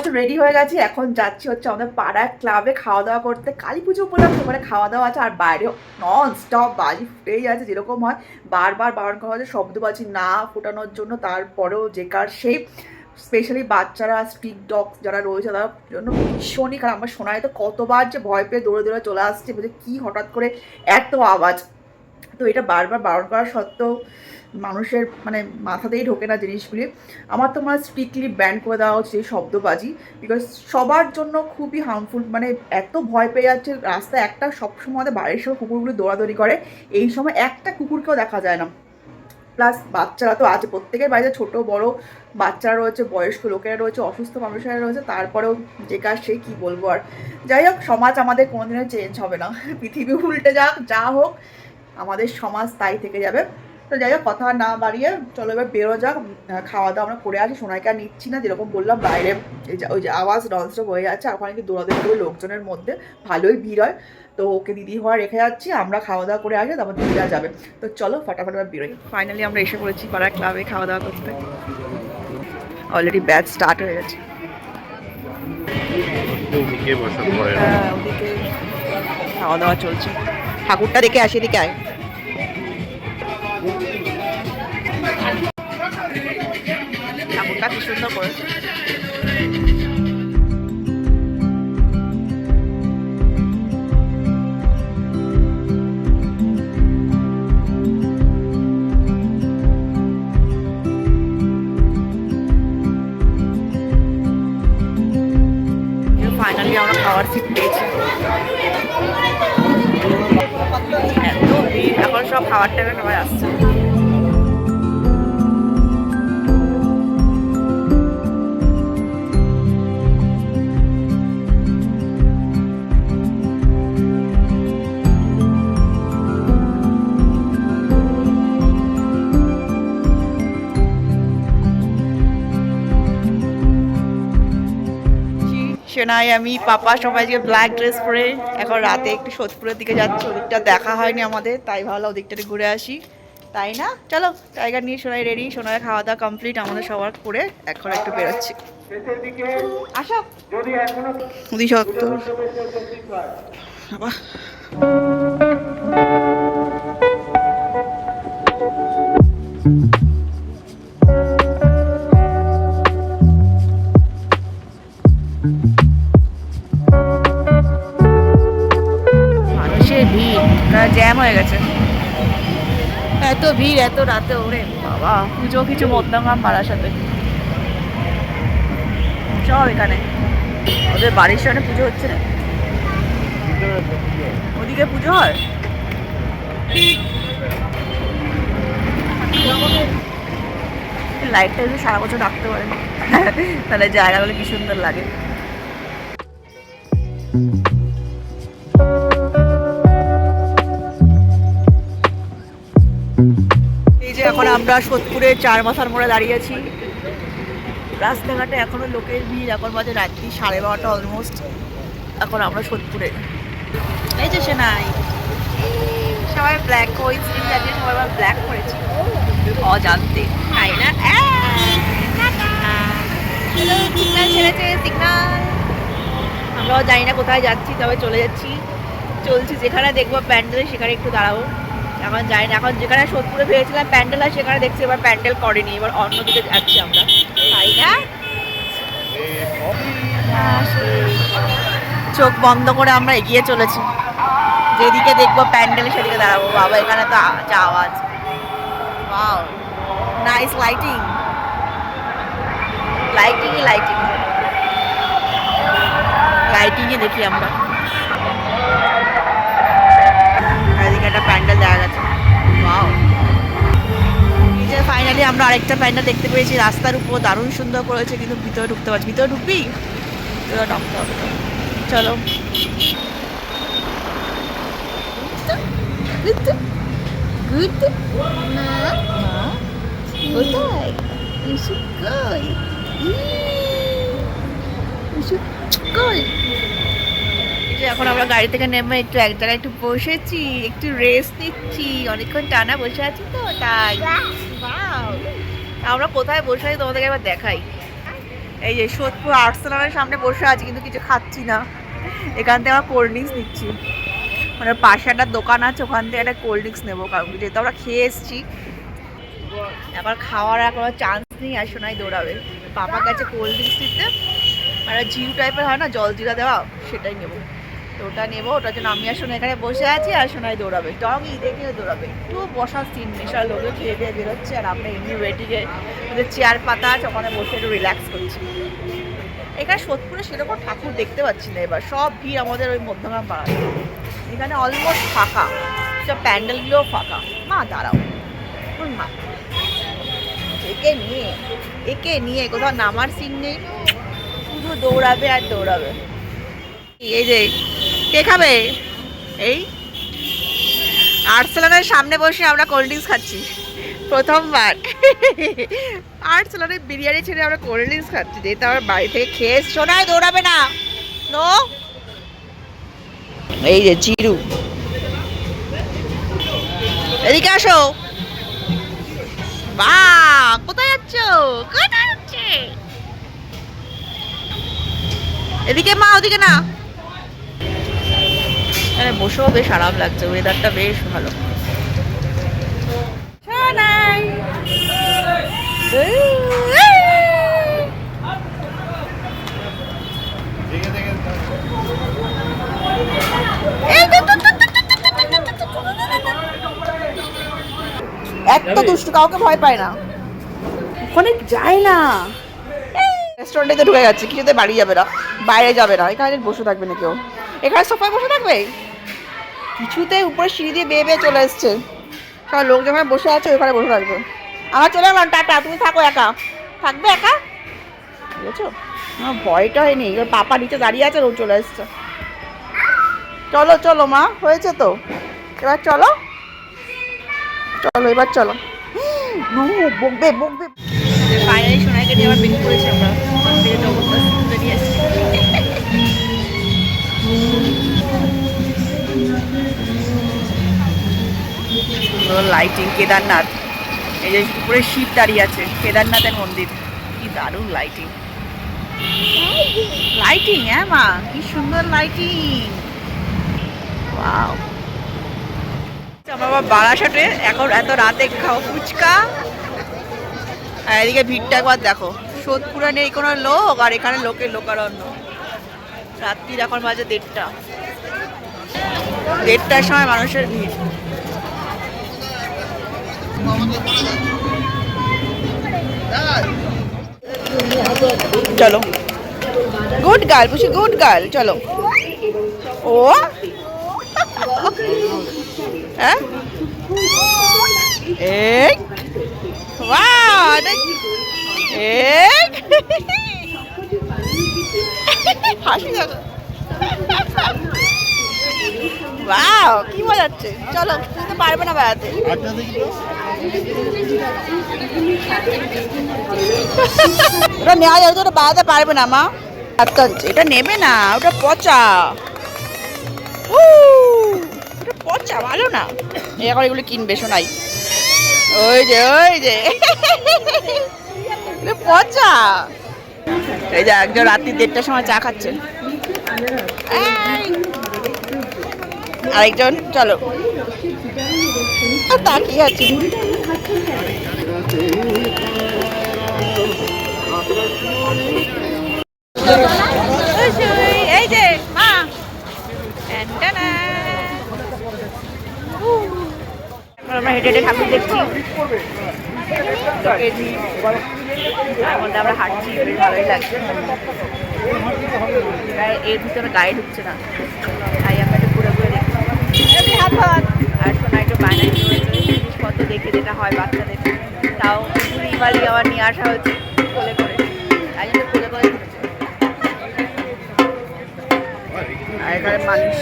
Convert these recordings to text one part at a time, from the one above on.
মাত্র রেডি হয়ে গেছি, এখন যাচ্ছি হচ্ছে আমাদের পাড়ার ক্লাবে খাওয়া দাওয়া করতে। কালী পুজো উপলক্ষে ওখানে খাওয়া দাওয়া আছে, আর বাইরে নন স্টপ বাজি ফুটেই আছে যেরকম হয় বারবার বারণ করা হচ্ছে শব্দবাজি না ফোটানোর জন্য, তারপরেও যে কার সেই স্পেশালি বাচ্চারা স্ট্রিট ডগ যারা রয়েছে, তার জন্য ভীষণই খারাপ। আমার শোনায় তো কতবার যে ভয় পেয়ে দৌড়ে দৌড়ে চলে আসছে, বলছে কী হঠাৎ করে এত আওয়াজ? তো এটা বারবার বারণ করা সত্ত্বেও মানুষের মানে মাথাতেই ঢোকে না জিনিসগুলি। আমার তো মনে স্ট্রিক্টলি ব্যান করে দেওয়া হচ্ছে এই শব্দবাজি বিকজ সবার জন্য খুবই হার্মফুল মানে এত ভয় পেয়ে যাচ্ছে রাস্তায় একটা সবসময় আমাদের বাড়ির সময় কুকুরগুলো দৌড়াদৌড়ি করে, এই সময় একটা কুকুরকেও দেখা যায় না। প্লাস বাচ্চারা তো আছে, প্রত্যেকের বাড়িতে ছোট, বড় বাচ্চারা রয়েছে, বয়স্ক লোকেরা রয়েছে, অসুস্থ মানুষেরা রয়েছে, তারপরেও যে কাজ সে কী বলব আর। যাই হোক, সমাজ আমাদের কোনোদিনও চেঞ্জ হবে না। পৃথিবী উল্টে যাক, যা হোক আমাদের সমাজ তাই থেকে যাবে। তো যাই হোক কথা না বাড়িয়ে চলো এবার বেরো যাক। খাওয়া দাওয়া আমরা করে আসি। সোনাইকে আর নিচ্ছি না যেরকম বললাম বাইরে। ওই যে আওয়াজ ননস্টপ হয়ে যাচ্ছে। আর ওখানে কি দৌড়াদৌড়ি করে লোকজনের মধ্যে ভালোই ভিড় হয়। তো ওকে দিদি হওয়া রেখে যাচ্ছি। আমরা খাওয়া দাওয়া করে আসি তারপর দিদিরা যাবে। তো চলো ফাটাফাট এবার বেরোই। ফাইনালি আমরা এসে পড়েছি পাড়ার ক্লাবে খাওয়া দাওয়া করতে। অলরেডি ব্যাচ স্টার্ট হয়ে গেছে। ওদিকে পড়ে। হ্যাঁ, ওদিকে খাওয়া দাওয়া চলছে। ঠাকুরটা দেখে আসি এদিকে আয়। কি সুন্দর করেছে। ফাইনালি আমরা খাওয়ার সিট পেয়েছি। এত ভিড়, এখন সব খাওয়ার টাইমে সবাই আসছে। সেনাই আমি পাপা সবাই যে ব্ল্যাক ড্রেস পরে এখন রাতে একটু সোদপুরের দিকে যাচ্ছি ওদিকটা দেখা হয়নি আমাদের তাই ভালো ওদিকটাতে ঘুরে আসি। তাই না? চলো টাইগার নিয়ে সোনাই রেডি সোনাই খাওয়া দাওয়া কমপ্লিট আমাদের সবার করে এখন একটু বেরোচ্ছি। আসো। উদি সত্তর বাবা ভিড় রাতে ওরে বাবা। পুজো কিছু মধ্যমাম পাড়ার সাথে। সব এখানে। ওদের বাড়ির সামনে পুজো হচ্ছে না? ওদিকে পুজো হয়? লাইটটা যদি সারা বছর রাখতে পারে তাহলে জায়গাগুলো কি সুন্দর লাগে। আমরা সোদপুরে চার মাথার মোড়ে দাঁড়িয়েছি। রাস্তাঘাটে এখনও লোকের ভিড়, এখন বাজে রাত্রি সাড়ে বারোটা অলমোস্ট এখন আমরা সোদপুরে। এই যে সে নাই সবাই ব্ল্যাক ওই স্কিন জানিয়ে সবাই ব্ল্যাক করেছি। অজান্তে। তাই না আমরাও জানি না কোথায় যাচ্ছি, তবে চলে যাচ্ছি। চলছি যেখানে দেখব, প্যান্ডেল সেখানে একটু দাঁড়াবো। এখন যাই না, এখন যেখানে সোদপুরে ভেবেছিলাম প্যান্ডেল হয় সেখানে দেখছি এবার প্যান্ডেল করেনি, এবার অন্যদিকে যাচ্ছি আমরা। তাই না? চোখ বন্ধ করে আমরা এগিয়ে চলেছি। যেদিকে দেখব প্যান্ডেল, সেদিকে দাঁড়াবো। বাবা, এখানে তো যা আওয়াজ। নাইস লাইটিং লাইটিংই লাইটিং লাইটিংয়ে দেখি আমরা। একটা প্যান্ডেল দেখা গেছে। ফাইনালি আমরা আরেকটা প্যান্ডেল দেখতে পেয়েছি। রাস্তার উপর দারুণ সুন্দর করেছে, কিন্তু ভিতরে ঢুকতে পারছি ভিতরে ঢুকবি? ভিতরে ঢুকতে হবে। চলো। কই? এই যে এখন আমরা গাড়ি থেকে নেমে একটু এক জায়গায় একটু বসেছি, একটু রেস্ট নিচ্ছি, অনেকক্ষণ টানা বসে আছি তো, তাই! আমরা কোথায় বসে আছি তোমাদেরকে এবার দেখাই। এই যে সোদপুর আর্টসালামের সামনে বসে আছি, কিন্তু কিছু খাচ্ছি না। এখান থেকে আমরা কোল্ড ড্রিঙ্কস নিচ্ছি। মানে পাশে একটা দোকান আছে, ওখান থেকে একটা কোল্ড ড্রিঙ্কস নেব, কারণ যেহেতু আমরা খেয়ে এসেছি। এবার খাওয়ার আর কোনো চান্স নেই, আর সোনাই দৌড়াবে। পাপা কাছে কোল্ড ড্রিঙ্কস নিতে আর জিউ টাইপের হয় না, জল জিরা দেওয়া, সেটাই নেব। তো ওটা নেব, ওটার জন্য আমি আর এখানে বসে আছি আর সোনাই দৌড়াবে। ডগই দেখে দৌড়াবে। একটু বসার সিন সব লোকে খেয়ে দিয়ে বেরোচ্ছে আর আমরা এমনি ওয়েটিংয়ে ওদের চেয়ার পাতা আছে, ওখানে বসে একটু রিল্যাক্স করছি। এখানে সোদপুরে সেরকম ঠাকুর দেখতে পাচ্ছি না এবার, সব ভিড় আমাদের ওই মধ্যমগ্রাম পাড়াতে। এখানে অলমোস্ট ফাঁকা, সব প্যান্ডেলগুলোও ফাঁকা। মা, দাঁড়াও। মা। একে নিয়ে একে নিয়ে কোথাও নামার সিন নেই। শুধু দৌড়াবে আর দৌড়াবে। এই যে কে খাবে? এই। আর্টসেলানের সামনে বসে আমরা কোল্ড ড্রিঙ্কস খাচ্ছি। প্রথমবার। আর্টসেলানের বিরিয়ানি ছেড়ে আমরা কোল্ড ড্রিঙ্কস খাচ্ছি, যেহেতু আমার বাড়ি থেকে খেয়ে শোনায় দৌড়াবে না। নো। এই যে চিরু এদিকে আসো। বা কোথায় যাচ্ছ? কোথায় যাচ্ছে? এদিকে মা, ওদিকে না। এখানে বসেও বেশ আরাম লাগছে ওয়েদারটা বেশ ভালো দুষ্টু কাউকে ভয় পায় না যায় না রেস্টুরেন্টে ঢুকে যাচ্ছে বাড়ি যাবে না বাইরে যাবে না এখানে বসে থাকবে না কেউ এখানে সোফায় বসে থাকবে কিছুতে উপরে সিঁড়ি দিয়ে বেয়ে বেয়ে চলে এসছে। সব লোক যেখানে বসে আছে ওখানে বসে থাকবে। আমার চলে গেলাম টাটা, তুমি থাকো একা। থাকবে একা? বুঝেছ? আমার ভয়টা হয়নি। এবার পাপা নিচে দাঁড়িয়ে আছে ও চলে এসছে। চলো চলো মা, হয়েছে তো। এবার চলো। চলো, এবার চলো। বকবে বকবে। ফাইনালি সোনাইকে নিয়ে আবার বেরিয়ে পড়েছি আমরা। থেকে জগন্নাথ বেরিয়ে এসেছি লাইটিং কেদারনাথ। এই যে উপরে শিব দাঁড়িয়ে আছে, কেদারনাথের মন্দির। কি দারুণ লাইটিং লাইটিং হ্যাঁ মা, কি সুন্দর লাইটিং ওয়াও আমরা আবার বারাসাতে এখন এত রাতে খাও ফুচকা। আর এদিকে ভিড়টা একবার দেখো, সোদপুরে নেই কোনো লোক, আর এখানে লোকের লোকারণ্য। রাত্রির এখন বাজে দেড়টা। দেড়টার সময় মানুষের ভিড়। চলো গুড গার্ল বুঝি গুড গার্ল চলো ও হ্যাঁ এই Wow! এই হাসি দেখো কি মজা হচ্ছে। চলো, তুমি তো পারবে না বেড়াতে। ওটা নেওয়া যাবে তো ওটা বাড়াতে পারবে না, মা। আচ্ছা এটা নেবে না, ওটা পচা। ওটা পচা, ভালো না। এখন এগুলো কিনবে শোনাই ওই যে ওই যে। পচা। এই যে একজন রাত্রি দেড়টার সময় চা খাচ্ছে। এই। আরেকজন চলো। আর তাকিয়ে আছি। এই যে মা। আমরা হেঁটে হেঁটে ঠাকুর দেখছি। কেজি তার মধ্যে আমরা হাঁটছি বেশ ভালোই লাগছে। এর ভিতরে গায়ে ঢুকছে না। তাই আমরা একটু ঘুরে ঘুরে দেখছি হাত হাত আর শোনা একটু বায়না জিনিসপত্র দেখে যেটা হয় বাচ্চাদের। তাও ঘুরি বাড়ি আবার নিয়ে আসা হয়েছে। কোলে করে। তাই জন্য কোলে করে আর এখানে মানুষ।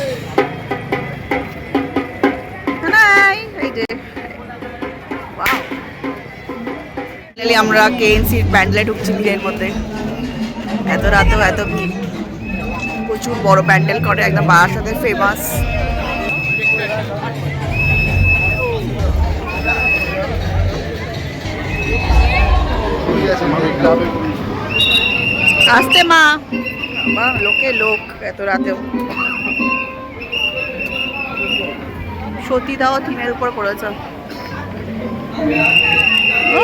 আমরা কেএনসির প্যান্ডেলে ঢুকছি ভিড়ের মধ্যে। এত রাতেও এত ভিড়। প্রচুর বড় প্যান্ডেল করে। একদম বারাসাতের ফেমাস আসতে মা। বাবা লোকে লোক এত রাতেও। সতীদাও থিমের উপর করেছ। ও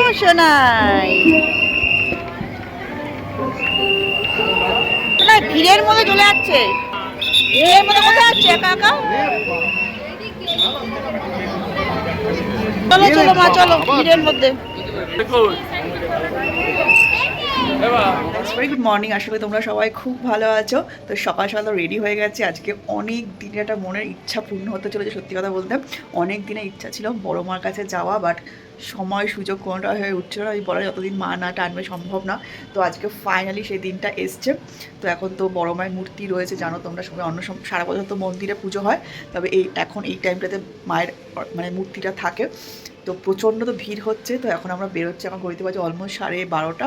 ভিড়ের মধ্যে চলে যাচ্ছে। ভিড়ের মধ্যে কোথায় যাচ্ছে একা একা? চলো চলো মা চলো ভিড়ের মধ্যে। ভেরি গুড মর্নিং আশা করি তোমরা সবাই খুব ভালো আছো। তো সকাল সকাল রেডি হয়ে গেছে। আজকে অনেক দিনের একটা মনের ইচ্ছা পূর্ণ হতে চলেছে, সত্যি কথা বলতে। অনেক দিনের ইচ্ছা ছিল বড় মার কাছে যাওয়া বাট সময় সুযোগ কোনোটা হয়ে উঠছিল না। আমি বলা যতদিন মা না টানবে সম্ভব না। তো আজকে ফাইনালি সেই দিনটা এসছে। তো এখন তো বড় মায়ের মূর্তি রয়েছে, জানো তোমরা সবাই। অন্য সারা বছর তো মন্দিরে পুজো হয়। তবে এই এখন এই টাইমটাতে মায়ের মানে মূর্তিটা থাকে। তো প্রচণ্ড তো ভিড় হচ্ছে, তো এখন আমরা বেরোচ্ছি এখন ঘড়িতে বাজে অলমোস্ট সাড়ে বারোটা।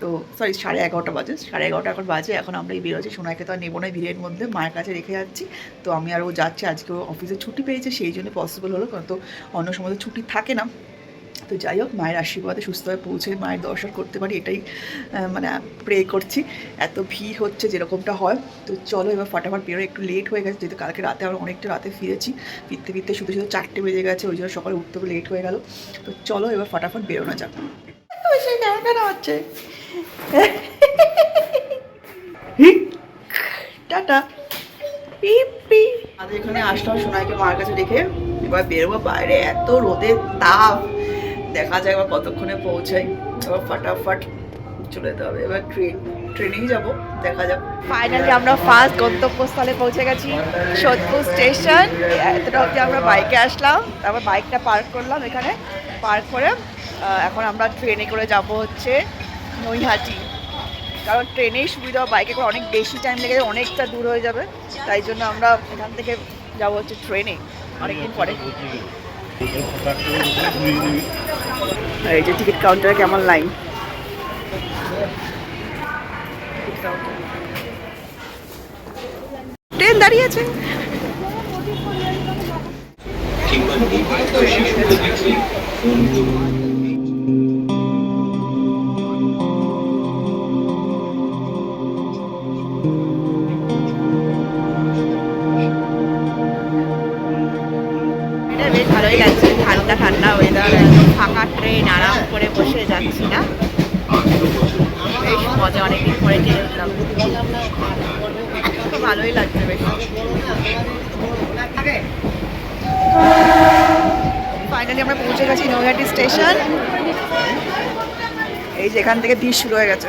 তো সরি সাড়ে এগারোটা বাজে, সাড়ে এগারোটা এখন বাজে, এখন আমরা এই বেরোচ্ছি, সোনাইকে তো আর নেব না ভিড়ের মধ্যে, মায়ের কাছে রেখে যাচ্ছি। তো আমি আর ও যাচ্ছি, আজকে অফিসে ছুটি পেয়েছে, সেই জন্য পসিবল হলো, কারণ তো অন্য সময় তো ছুটি থাকে না। তো যাই হোক, মায়ের আশীর্বাদে সুস্থভাবে পৌঁছে মায়ের দর্শন করতে পারি, এটাই মানে প্রে করছি। এত ভিড় হচ্ছে যেরকমটা হয়। তো চলো এবার ফাটাফাট বেরো একটু লেট হয়ে গেছে, যেহেতু কালকে রাতে আমরা অনেকটা রাতে ফিরেছি। ফিরতে ফিরতে শুধু শুধু চারটে বেজে গেছে, ওই জন্য সকালে উঠতে লেট হয়ে গেল। তো চলো এবার ফাটাফাট বেরোনো যাক। কেন হচ্ছে টাটা। আজ এখানে আসলাম সোনাইকে মার কাছে রেখে, এবার বেরোবো বাইরে, এত রোদের তাপ। দেখা যায় এবার কতক্ষণে পৌঁছাই, এবার ফাটাফাট চলে যেতে হবে। এবার ট্রেন ট্রেনেই যাব, দেখা যাক। ফাইনালি আমরা ফার্স্ট গন্তব্যস্থলে পৌঁছে গেছি, সোদপুর স্টেশন এতটা অবধি আমরা বাইকে আসলাম, তারপর বাইকটা পার্ক করলাম এখানে। পার্ক করে এখন আমরা ট্রেনে করে যাব হচ্ছে নৈহাটি। কারণ ট্রেনেই সুবিধা বাইকে করে অনেক বেশি টাইম লেগে যাবে অনেকটা দূর হয়ে যাবে। তাই জন্য আমরা এখান থেকে যাব হচ্ছে ট্রেনে অনেকদিন পরে। আর এই যে টিকিট কাউন্টারে কেমন লাইন ট্রেন দাঁড়িয়ে আছে। এটা ঠান্ডা ওয়েদার একদম ফাঁকা ট্রেন আরাম করে বসে যাচ্ছি না। বেশ মজা অনেকদিন পরে ট্রেনে উঠলাম ভালোই লাগছে বেশ। ফাইনালি আমরা পৌঁছে গেছি নৈহাটি স্টেশন এই যে এখান থেকে ভিড় শুরু হয়ে গেছে।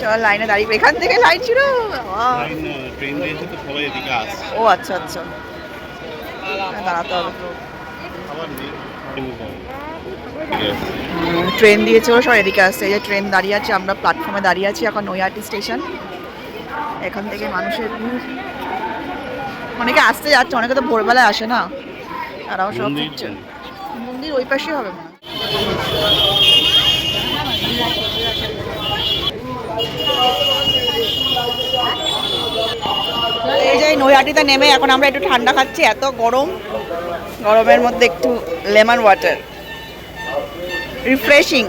চল লাইনে দাঁড়িয়ে এখান থেকে লাইন শুরু। ও আচ্ছা আচ্ছা। দাঁড়াতে হবে। ট্রেন দিয়েছে ও সব এদিকে আসছে। এই যে ট্রেন দাঁড়িয়ে আছে আমরা প্ল্যাটফর্মে দাঁড়িয়ে আছি এখন নৈহাটি স্টেশন এখান থেকে মানুষের অনেকে আসতে যাচ্ছে অনেকে তো ভোরবেলায় আসে না। তারাও সব মন্দির মন্দির ওই পাশেই হবে মনে হয়। এই যে নৈহাটিতে নেমে এখন আমরা একটু ঠান্ডা খাচ্ছি এত গরম। গরমের মধ্যে একটু লেমন ওয়াটার। রিফ্রেশিং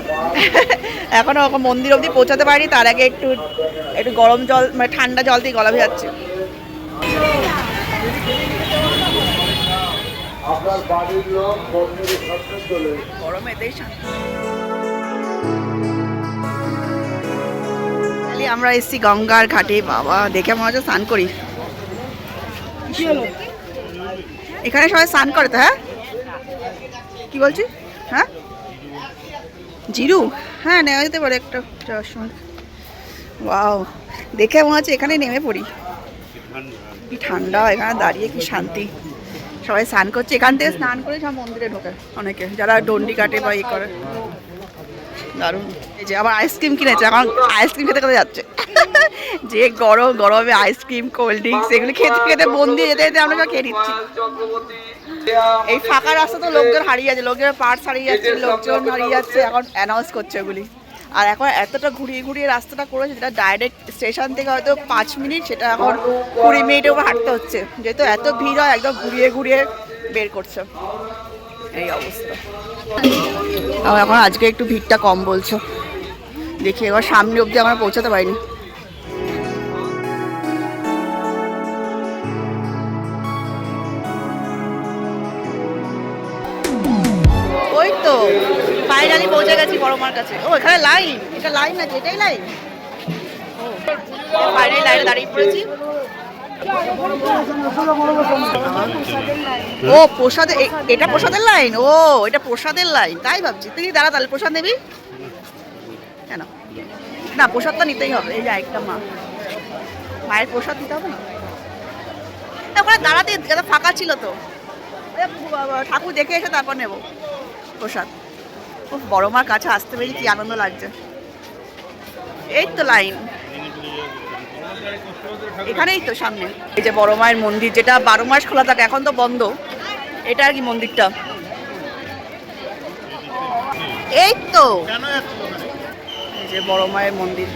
এখনও ওকে মন্দির অবধি পৌঁছাতে পারিনি তার আগে একটু একটু গরম জল মানে ঠান্ডা জল দিয়ে গলা ভেজাচ্ছে। শান্তি। আমরা এসছি গঙ্গার ঘাটে বাবা দেখে মনে হচ্ছে স্নান করি। এখানে সবাই স্নান করে তো হ্যাঁ? কি বলছিস হ্যাঁ? জিরু? হ্যাঁ নেওয়া যেতে পারে একটা যাওয়ার সময়। ওয়াও, দেখে মনে হচ্ছে এখানে নেমে পড়ি। কি ঠান্ডা, এখানে দাঁড়িয়ে কি শান্তি। সবাই স্নান করছে। এখান থেকে স্নান করে সব মন্দিরে ঢোকে অনেকে, যারা ডন্ডি কাটে বা ই করে। দারুণ। এই যে আবার আইসক্রিম কিনেছে এখন আইসক্রিম খেতে খেতে যাচ্ছে। যে গরম গরমে আইসক্রিম কোল্ড ড্রিঙ্কস এগুলো খেতে খেতে বন্দি যেতে যেতে আমরা খেয়ে নিচ্ছি। এই ফাঁকা রাস্তা তো লোকজন হারিয়ে যাচ্ছে লোকজনের পার্টস হারিয়ে যাচ্ছে লোকজন হারিয়ে যাচ্ছে এখন অ্যানাউন্স করছে ওগুলি। আর এখন এতটা ঘুরিয়ে ঘুরিয়ে রাস্তাটা করেছে যেটা ডাইরেক্ট স্টেশন থেকে হয়তো পাঁচ মিনিট সেটা এখন কুড়ি মিনিটের উপর হাঁটতে হচ্ছে। যেহেতু এত ভিড় হয় একদম ঘুরিয়ে ঘুরিয়ে বের করছে। এই অবস্থা। এখন আজকে একটু ভিড়টা কম বলছো। দেখি, এবার সামনে অবধি আমরা পৌঁছাতে পারিনি। ওই তো ফাইনালি পৌঁছে গেছি বড় মার কাছে। ও, এখানে লাইন এটা লাইন না এটাই লাইন ফাইনালি লাইনে দাঁড়িয়ে পড়েছি। ও, প্রসাদে এটা প্রসাদের লাইন? ও, এটা প্রসাদের লাইন। তাই ভাবছি। তুই দাঁড়া তাহলে, প্রসাদ নিবি? কেন? না প্রসাদ তো নিতেই হবে। এই যে একটা মা। মায়ের প্রসাদ দিতে হবে না? ওখানে দাঁড়াতে ফাঁকা ছিল তো। ঠাকুর দেখে এসে তারপর নেব প্রসাদ। ও বড় মার কাছে আসতে পেরে কি আনন্দ লাগছে। এই তো লাইন। এখানেই তো সামনে। এই যে বড় মায়ের মন্দির, যেটা বারো মাস খোলা থাকে, এখন তো বন্ধ। এটা আর কি মন্দিরটা? এই তো। এই যে বড় মায়ের মন্দির।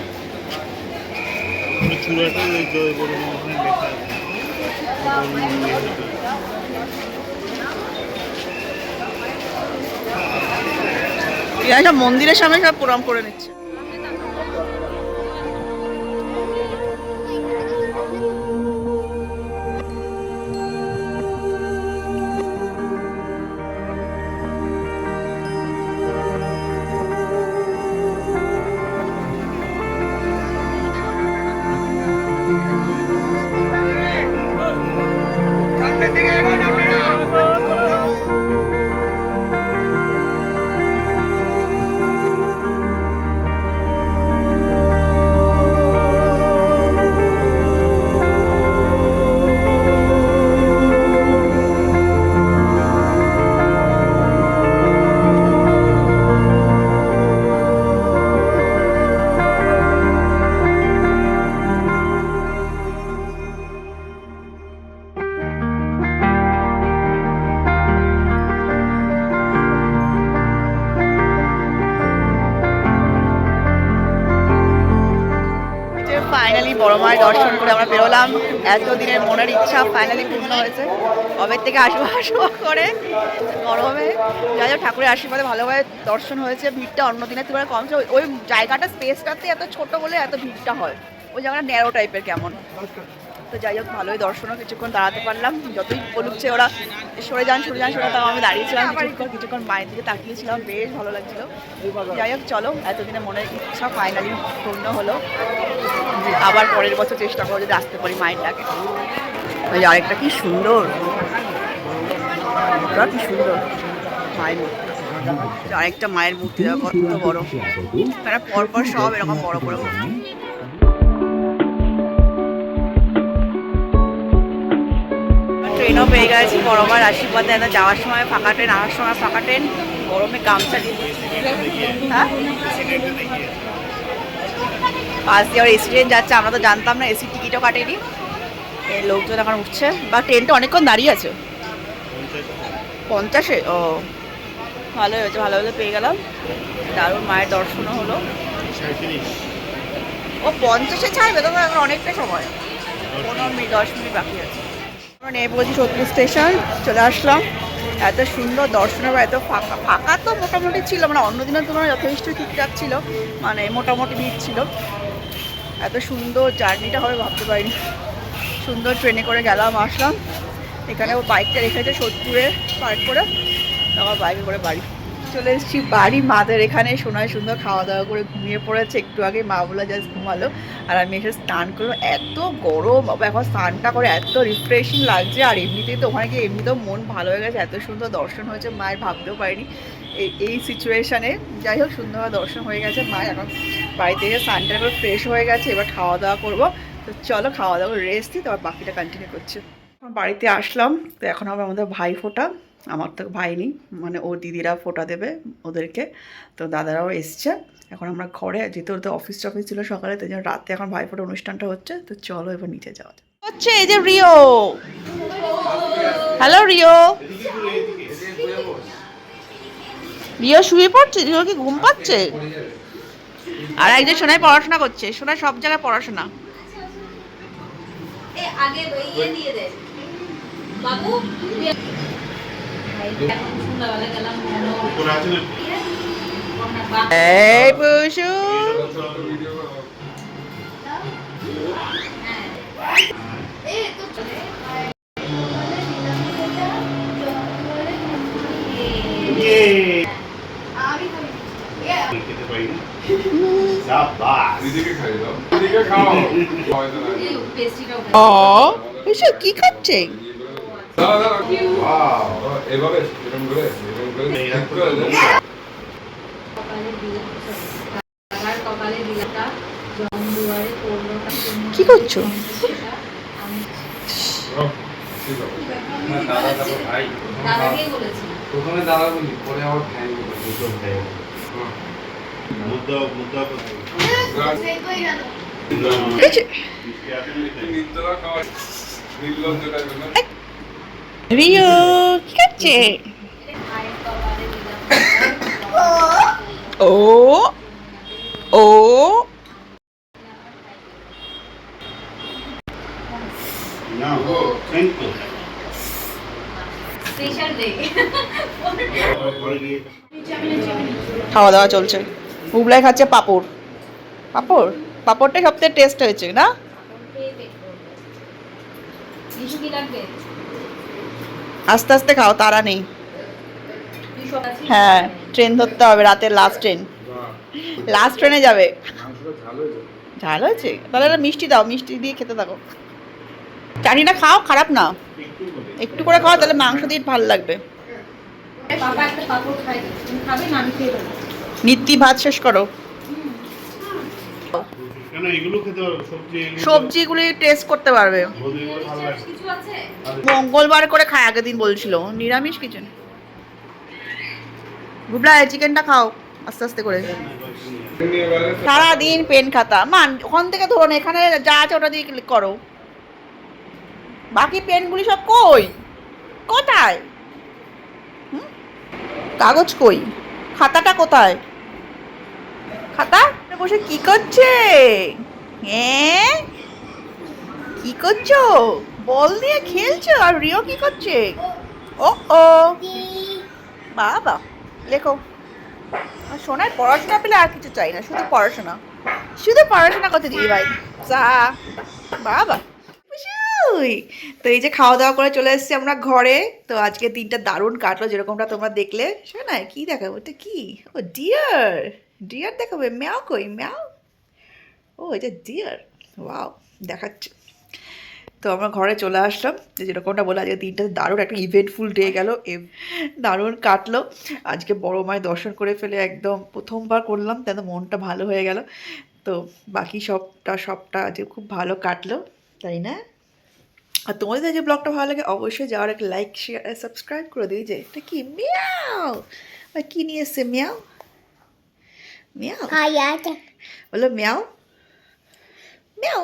মন্দিরের সামনে সব প্রণাম করে নিচ্ছে। এতদিনের মনের ইচ্ছা ফাইনালি পূর্ণ হয়েছে। কবে থেকে আসব আসব করে। গরমে। যাই হোক, ঠাকুরের আশীর্বাদে ভালোভাবে দর্শন হয়েছে। ভিড়টা অন্য দিনের তুলনায় কম ছিল। ওই- জায়গাটা স্পেসটাতে এত ছোট বলে এত ভিড়টা হয়। ওই জায়গাটা ন্যারো টাইপের কেমন? তো যাই হোক, ভালোই দর্শনও কিছুক্ষণ দাঁড়াতে পারলাম। যতই বলুচ্ছে ওরা, সরে যান সরে যান, সরে তাও আমি দাঁড়িয়েছিলাম কিছুক্ষণ কিছুক্ষণ মায়ের দিকে তাকিয়েছিলাম, বেশ ভালো লাগছিল। যাই হোক, চলো, এতদিনে মনের ইচ্ছা ফাইনালি পূর্ণ হলো। আবার পরের বছর চেষ্টা করব যদি আসতে পারি মায়ের ডাকে। ওই আরেকটা কি সুন্দর। কি সুন্দর। মায়ের আরেকটা মায়ের মূর্তি কত বড়। তারা পরপর সব এরকম বড় বড়। ট্রেনও পেয়ে গেছি, বড়মার আশীর্বাদে একদম যাওয়ার সময় ফাঁকা ট্রেন আসার সময় ফাঁকা ট্রেন গরমে গামছা হ্যাঁ? পাশ দিয়ে এসি ট্রেন যাচ্ছে, আমরা তো জানতাম না এসি টিকিটও কাটেনি। লোকজন এখন উঠছে, বা ট্রেনটা অনেকক্ষণ দাঁড়িয়ে আছে। পঞ্চাশে? ও ভালো হয়েছে, ভালো হলে পেয়ে গেলাম। দারুণ মায়ের দর্শনও হলো। ও পঞ্চাশে ছাড়বে তো এখন অনেকটা সময়। পনেরো মিনিট, দশ মিনিট বাকি আছে। আমরা বলছি সত্যি স্টেশন, চলে আসলাম। এত সুন্দর দর্শনের বা এত ফাঁকা। ফাঁকা তো মোটামুটি ছিল মানে অন্য দিনের তুলনায় যথেষ্ট ঠিকঠাক ছিল মানে মোটামুটি ভিড় ছিল। এত সুন্দর জার্নিটা হবে, ভাবতে পারিনি। সুন্দর ট্রেনে করে গেলাম, আসলাম। এখানে ও বাইকটা রেখেছে সোদপুরে পার্ক করে আমার বাইকে করে বাড়ি। চলে এসেছি বাড়ি। মাদের এখানে সোনায় সুন্দর খাওয়া দাওয়া করে ঘুমিয়ে পড়েছে। একটু আগে মা বলে জাস্ট ঘুমালো। আর আমি এসে স্নান করব এত গরম এখন স্নানটা করে এত রিফ্রেশিং লাগছে। আর এমনিতেই তো ওখানে গিয়ে এমনিতেও মন ভালো হয়ে গেছে। এত সুন্দর দর্শন হয়েছে মায়ের ভাবতেও পারিনি এই এই সিচুয়েশানে যাই হোক, সুন্দরভাবে দর্শন হয়ে গেছে। মায়ের এখন বাড়িতে এসে স্নানটা করে ফ্রেশ হয়ে গেছে। এবার খাওয়া দাওয়া করব। তো চলো খাওয়া দাওয়া রেস্ট দিই তারপর বাকিটা কন্টিনিউ করছি। বাড়িতে আসলাম। তো এখন হবে আমাদের ভাই ফোটা আমার তো ভাই নেই মানে ওর দিদিরা ফোটা দেবে ওদেরকে। তো দাদারাও এসছে। এখন আমরা ঘরে যেহেতু তো অফিস টফিস ছিল সকালে তো রাতে এখন ভাই ফোটা অনুষ্ঠানটা হচ্ছে। তো চলো এবার নিচে যাওয়া যাক। হচ্ছে এই যে রিও। Hello Rio. রিও শুয়ে পড়ছে? রিও কি ঘুম পাচ্ছে? আর একজন সোনায় পড়াশোনা করছে। সোনায় সব জায়গায় পড়াশোনা। আগে দিয়ে দে। বাবু এই বসু কি খাচ্ছে এভাবে এরকম করে এরকম করে কি করছ? প্রথমে দাঁড়া বলি পরে আবার ফ্যান দুটো গেল। মুদ্রা মুদ্রা কোথায় রিও কি দিলাম ও ও খাওয়া দাওয়া চলছে। বুবলাই খাচ্ছে পাপড়। পাপড়? পাপড়টা সবথেকে টেস্ট হয়েছে না? কিছু কি লাগবে? আস্তে আস্তে খাও তারা নেই? হ্যাঁ ট্রেন ধরতে হবে রাতের লাস্ট ট্রেন লাস্ট ট্রেনে যাবে। ঝাল হয়েছে? তাহলে একটা মিষ্টি দাও মিষ্টি দিয়ে খেতে থাকো। চাটনিটা খাও খারাপ না। একটু করে খাও তাহলে মাংস দিয়ে ভালো লাগবে। নিত্যি ভাত শেষ করো। কেন এগুলো খেতে পারবে? সবজি সবজিগুলি টেস্ট করতে পারবে। মঙ্গলবার করে খায় আগের দিন বলছিল। নিরামিষ কিচেন বুবলা চিকেনটা খাও আস্তে আস্তে করে। সারাদিন পেন খাতা। মান ওখান থেকে ধরুন এখানে যা আছে ওটা দিয়ে ক্লিক করো। বাকি পেনগুলি সব কই? কোথায়? হুম? কাগজ কই? খাতাটা কোথায়? খাতা? বসে কি করছে? হ্যাঁ কি করছ? বল দিয়ে খেলছো? আর রিও কি করছে? ও ও। বাবা, লেখো। আর সোনার পড়াশোনা পেলে আর কিছু চাই না, শুধু পড়াশোনা। শুধু পড়াশোনা করতে দিদি ভাই। যা। বাবা। তো এই যে খাওয়া দাওয়া করে চলে এসেছি আমরা ঘরে। তো আজকে দিনটা দারুণ কাটলো, যেরকমটা তোমরা দেখলে। শোনা কি দেখাবো? এটা কি? ও ডিয়ার ডিয়ার দেখাবে? ম্যাও কই? ম্যাও? ও, এটা ডিয়ার ওয়াও দেখাচ্ছে। তো আমরা ঘরে চলে আসলাম। যে যেরকমটা বলে আজকে দিনটা দারুণ একটা ইভেন্টফুল ডে গেল। দারুণ কাটলো। আজকে বড় মায়ের দর্শন করে ফেলে একদম প্রথমবার করলাম তাই তো মনটা ভালো হয়ে গেল। তো বাকি সবটা সবটা আজকে খুব ভালো কাটলো, তাই না? আর তোমাদের যে ব্লগটা ভালো লাগে, অবশ্যই যাওয়ার একটা লাইক শেয়ার সাবস্ক্রাইব করে দিই যে, এটা কি? মিয়াও! বা কি নিয়ে এসছে? মিয়াও? মিয়াও বলো মিয়াও মিয়াও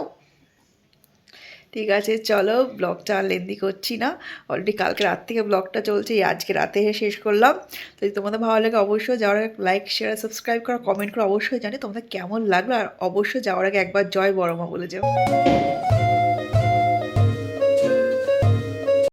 ঠিক আছে চলো ব্লগটা আর লেন্দি করছি না। অলরেডি কালকে রাত থেকে ব্লগটা চলছে এই আজকে রাতে এসে শেষ করলাম। তো যদি তোমাদের ভালো লাগে অবশ্যই যাওয়ার আগে লাইক শেয়ার সাবস্ক্রাইব করা কমেন্ট করা অবশ্যই জানি তোমাদের কেমন লাগল। আর অবশ্যই যাওয়ার আগে একবার জয় বড়মা বলে যাও।